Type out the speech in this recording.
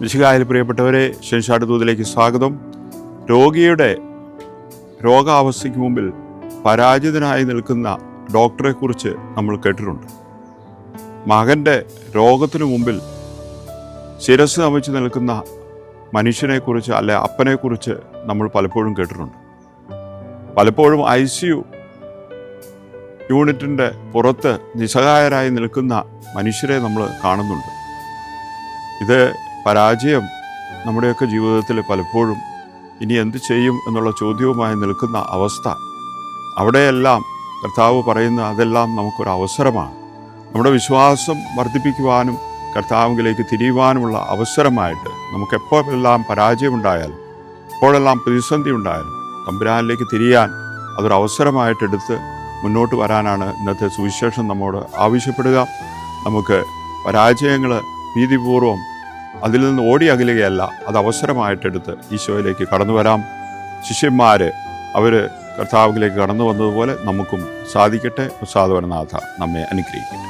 വിശുകായിൽ പ്രിയപ്പെട്ടവരെ ഷെൻഷാട് ദൂതിലേക്ക് സ്വാഗതം. രോഗിയുടെ രോഗാവസ്ഥയ്ക്ക് മുമ്പിൽ പരാജിതനായി നിൽക്കുന്ന ഡോക്ടറെക്കുറിച്ച് നമ്മൾ കേട്ടിട്ടുണ്ട്. മകന്റെ രോഗത്തിനു മുമ്പിൽ ശിരസ് നമിച്ച് നിൽക്കുന്ന മനുഷ്യനെക്കുറിച്ച് അല്ലെ അപ്പനെക്കുറിച്ച് നമ്മൾ പലപ്പോഴും കേട്ടിട്ടുണ്ട്. പലപ്പോഴും ഐ സി യു യൂണിറ്റിന്റെ പുറത്ത് നിസ്സഹായരായി നിൽക്കുന്ന മനുഷ്യരെ നമ്മൾ കാണുന്നുണ്ട്. ഇത് പരാജയം നമ്മുടെയൊക്കെ ജീവിതത്തിൽ പലപ്പോഴും ഇനി എന്ത് ചെയ്യും എന്നുള്ള ചോദ്യവുമായി നിൽക്കുന്ന അവസ്ഥ. അവിടെയെല്ലാം കർത്താവ് പറയുന്ന അതെല്ലാം നമുക്കൊരു അവസരമാണ്. നമ്മുടെ വിശ്വാസം വർദ്ധിപ്പിക്കുവാനും കർത്താവിലേക്ക് തിരിയുവാനുമുള്ള അവസരമായിട്ട് നമുക്ക് എപ്പോഴെല്ലാം പരാജയമുണ്ടായാലും എപ്പോഴെല്ലാം പ്രതിസന്ധി ഉണ്ടായാലും തമ്പുരാനിലേക്ക് തിരിയാൻ അതൊരു അവസരമായിട്ടെടുത്ത് മുന്നോട്ട് വരാനാണ് ഇന്നത്തെ സുവിശേഷം നമ്മോട് ആവശ്യപ്പെടുക. നമുക്ക് പരാജയങ്ങൾ ഭീതിപൂർവം അതിൽ നിന്ന് ഓടി അകലുകയല്ല അത് അവസരമായിട്ടെടുത്ത് ഈശോയിലേക്ക് കടന്നു വരാം. ശിഷ്യന്മാർ അവർ കർത്താവിലേക്ക് കടന്നു വന്നതുപോലെ നമുക്കും സാധിക്കട്ടെ. പ്രസാദവരനാഥ നമ്മെ അനുഗ്രഹിക്കട്ടെ.